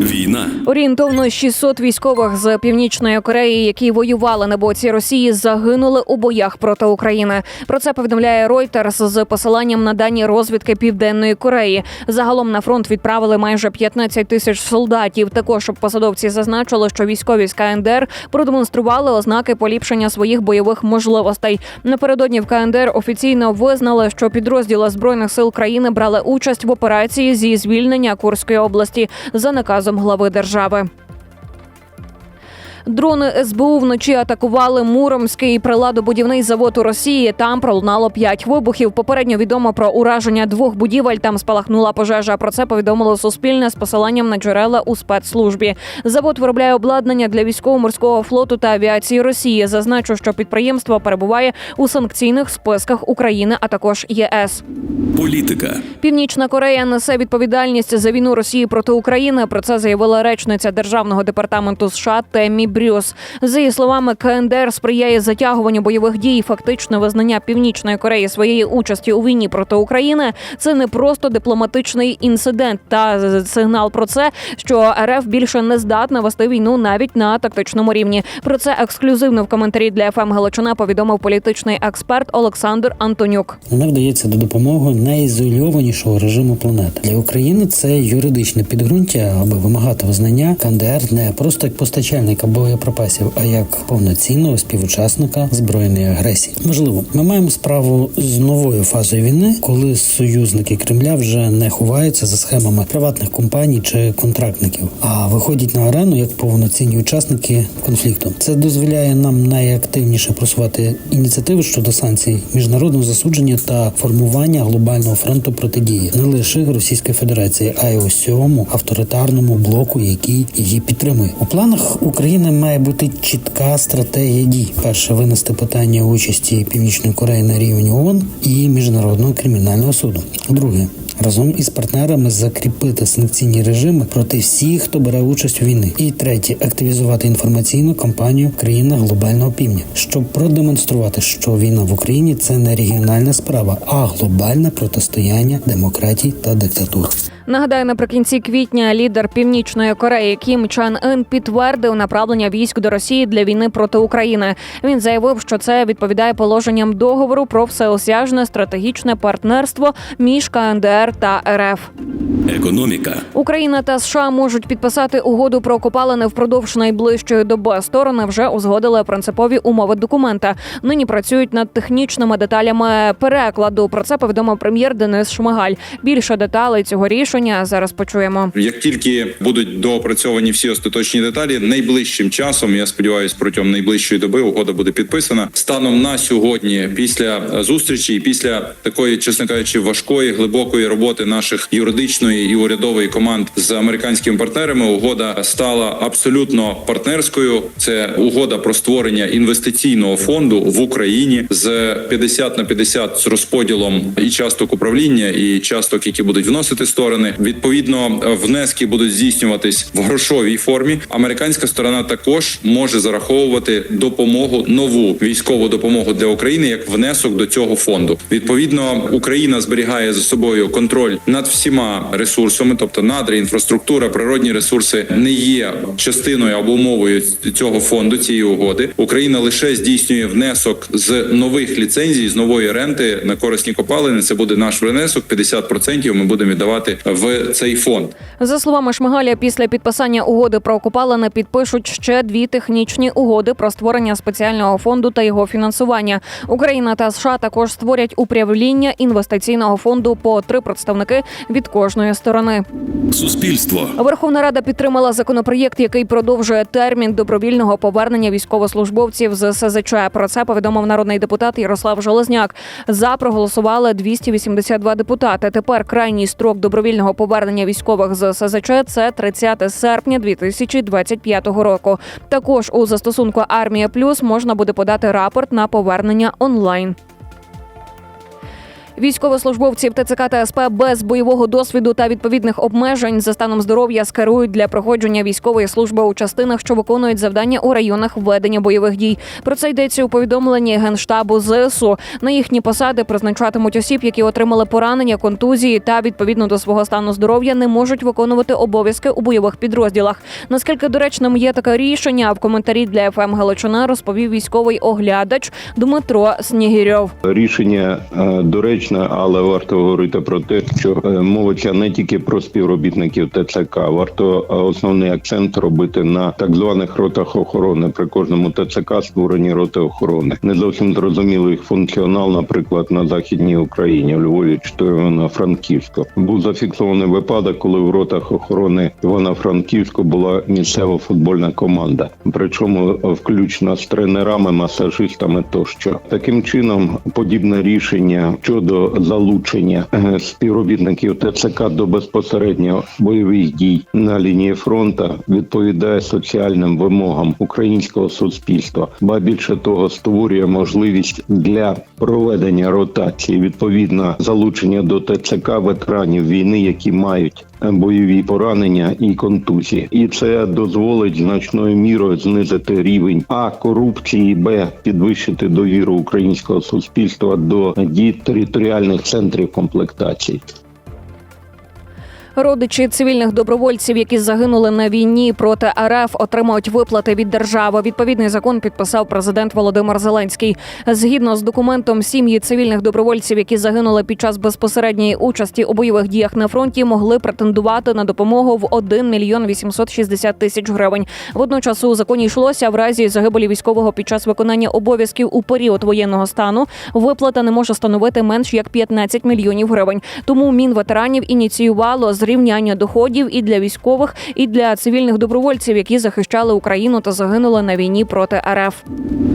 Війна, Орієнтовно 600 військових з північної Кореї, які воювали на боці Росії, загинули у боях проти України. Про це повідомляє Reuters з посиланням на дані розвідки Південної Кореї. Загалом на фронт відправили майже 15 тисяч солдатів. Також посадовці зазначили, що військові з КНДР продемонстрували ознаки поліпшення своїх бойових можливостей. Напередодні в КНДР офіційно визнали, що підрозділи збройних сил країни брали участь в операції зі звільнення Курської області за наказом глави держави. Дрони СБУ вночі атакували Муромський приладобудівний завод у Росії. Там пролунало п'ять вибухів. Попередньо відомо про ураження двох будівель. Там спалахнула пожежа. Про це повідомило Суспільне з посиланням на джерела у спецслужбі. Завод виробляє обладнання для військово-морського флоту та авіації Росії. Зазначу, що підприємство перебуває у санкційних списках України, а також ЄС. політика, Північна Корея несе відповідальність за війну Росії проти України. Про це заявила речниця державного департаменту США Теммі Брюс. За її словами, КНДР сприяє затягуванню бойових дій. Фактичне визнання Північної Кореї своєї участі у війні проти України це не просто дипломатичний інцидент та сигнал про це, що РФ більше не здатна вести війну навіть на тактичному рівні. Про це ексклюзивно в коментарі для ФМ Галичина повідомив політичний експерт Олександр Антонюк. Вона вдається до допомоги найізольованішого режиму планети для України. Це юридичне підґрунтя, аби вимагати визнання КНДР не просто як постачальника боєприпасів, а як повноцінного співучасника збройної агресії. Можливо, ми маємо справу з новою фазою війни, коли союзники Кремля вже не ховаються за схемами приватних компаній чи контрактників, а виходять на арену як повноцінні учасники конфлікту. Це дозволяє нам найактивніше просувати ініціативи щодо санкцій, міжнародного засудження та формування глобального фронту протидії не лише Російської Федерації, а й усьому авторитарному блоку, який її підтримує. У планах України має бути чітка стратегія дій. Перше винести питання участі Північної Кореї на рівні ООН і міжнародного кримінального суду. Друге. Разом із партнерами закріпити санкційні режими проти всіх, хто бере участь у війни. І третє активізувати інформаційну кампанію в країнах глобального півдня, щоб продемонструвати, що війна в Україні це не регіональна справа, а глобальне протистояння демократій та диктатур. Нагадаю, наприкінці квітня лідер Північної Кореї Кім Чен Ін підтвердив направлення військ до Росії для війни проти України. Він заявив, що це відповідає положенням договору про всеосяжне стратегічне партнерство між КНДР та РФ. економіка, Україна та США можуть підписати угоду про копалини впродовж найближчої доби. Сторони вже узгодили принципові умови документа. Нині працюють над технічними деталями перекладу. Про це повідомив прем'єр Денис Шмигаль. Більше деталей цього рішення зараз почуємо. Як тільки будуть доопрацьовані всі остаточні деталі, найближчим часом, я сподіваюся, протягом найближчої доби угода буде підписана. Станом на сьогодні, після зустрічі і після такої, чесно кажучи, важкої глибокої роботи наших юридичної і урядової команд з американськими партнерами, угода стала абсолютно партнерською. Це угода про створення інвестиційного фонду в Україні з 50 на 50 з розподілом і часток управління, і часток, які будуть вносити сторони. Відповідно, внески будуть здійснюватись в грошовій формі. Американська сторона також може зараховувати допомогу нову військову допомогу для України як внесок до цього фонду. Відповідно, Україна зберігає за собою контроль над всіма ресурсами, тобто надра, інфраструктура, природні ресурси не є частиною або умовою цього фонду цієї угоди. Україна лише здійснює внесок з нових ліцензій, з нової ренти на корисні копалини. Це буде наш внесок. 50% ми будемо віддавати в цей фонд. За словами Шмигаля, після підписання угоди про копалини підпишуть ще дві технічні угоди про створення спеціального фонду та його фінансування. Україна та США також створять управління інвестиційного фонду по три представники від кожної сторони. суспільство, Верховна Рада підтримала законопроєкт, який продовжує термін добровільного повернення військовослужбовців з СЗЧ. Про це повідомив народний депутат Ярослав Железняк. За проголосували 282 депутати. Тепер крайній строк добровільного повернення військових з СЗЧ – це 30 серпня 2025 року. Також у застосунку Армія Плюс можна буде подати рапорт на повернення онлайн. Військовослужбовців ТЦК та СП без бойового досвіду та відповідних обмежень за станом здоров'я скерують для проходження військової служби у частинах, що виконують завдання у районах ведення бойових дій. Про це йдеться у повідомленні генштабу ЗСУ. На їхні посади призначатимуть осіб, які отримали поранення, контузії та відповідно до свого стану здоров'я не можуть виконувати обов'язки у бойових підрозділах. Наскільки доречним є таке рішення, в коментарі для ФМ Галичина розповів військовий оглядач Дмитро Снігірьов. Рішення е, доречне, але варто говорити про те, що е, мовиться не тільки про співробітників ТЦК. Варто е, основний акцент робити на так званих ротах охорони. При кожному ТЦК створені роти охорони. Не зовсім зрозуміло їх функціонал, наприклад, на західній Україні, в Львові чи на Франківську. Був зафіксований випадок, коли в ротах охорони Івано-Франківську була місцева футбольна команда, причому е, включно з тренерами, масажистами тощо. Таким чином, подібне рішення щодо залучення е, співробітників ТЦК до безпосередньо бойових дій на лінії фронту відповідає соціальним вимогам українського суспільства, ба більше того, створює можливість для проведення ротації. Відповідно залучення до ТЦК ветеранів війни, які мають е, бойові поранення і контузії, і це дозволить значною мірою знизити рівень а корупції, б підвищити довіру українського суспільства до дій територіальних центрів комплектації. Родичі цивільних добровольців, які загинули на війні проти РФ, отримають виплати від держави. Відповідний закон підписав президент Володимир Зеленський. Згідно з документом, сім'ї цивільних добровольців, які загинули під час безпосередньої участі у бойових діях на фронті, могли претендувати на допомогу в 1 мільйон 860 тисяч гривень. Водночас у законі йшлося в разі загибелі військового під час виконання обов'язків у період воєнного стану. Виплата не може становити менш як 15 мільйонів гривень. Тому мінветеранів ініціювало зрівняння доходів і для військових, і для цивільних добровольців, які захищали Україну та загинули на війні проти РФ.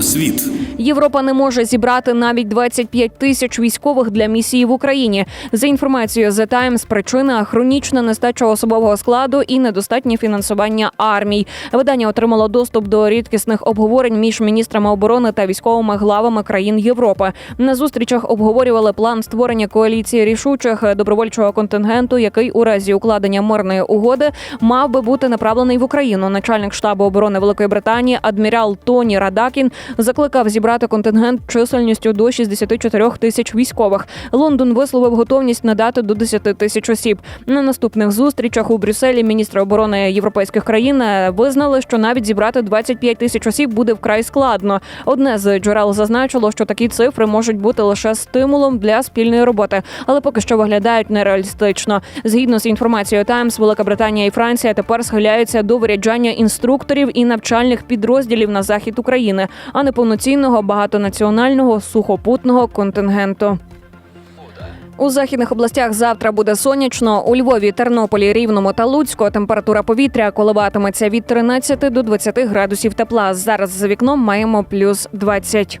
Світ Європа не може зібрати навіть 25 тисяч військових для місії в Україні. За інформацією The Times, причина хронічна нестача особового складу і недостатнє фінансування армій. Видання отримало доступ до рідкісних обговорень між міністрами оборони та військовими главами країн Європи. На зустрічах обговорювали план створення коаліції рішучих добровольчого контингенту, який у разі укладення мирної угоди мав би бути направлений в Україну. Начальник штабу оборони Великої Британії адмірал Тоні Радакін закликав зібрати контингент чисельністю до 64 тисяч військових. Лондон висловив готовність надати до 10 тисяч осіб. На наступних зустрічах у Брюсселі міністри оборони європейських країн е, визнали, що навіть зібрати 25 тисяч осіб буде вкрай складно. Одне з джерел зазначило, що такі цифри можуть бути лише стимулом для спільної роботи, але поки що виглядають нереалістично. Згідно з інформацією Таймс, Велика Британія і Франція тепер схиляються до виряджання інструкторів і навчальних підрозділів на захід України, а не повноцінного багатонаціонального сухопутного контингенту. У західних областях завтра буде сонячно. У Львові, Тернополі, Рівному та Луцьку температура повітря коливатиметься від 13 до 20 градусів тепла. Зараз за вікном маємо плюс 20.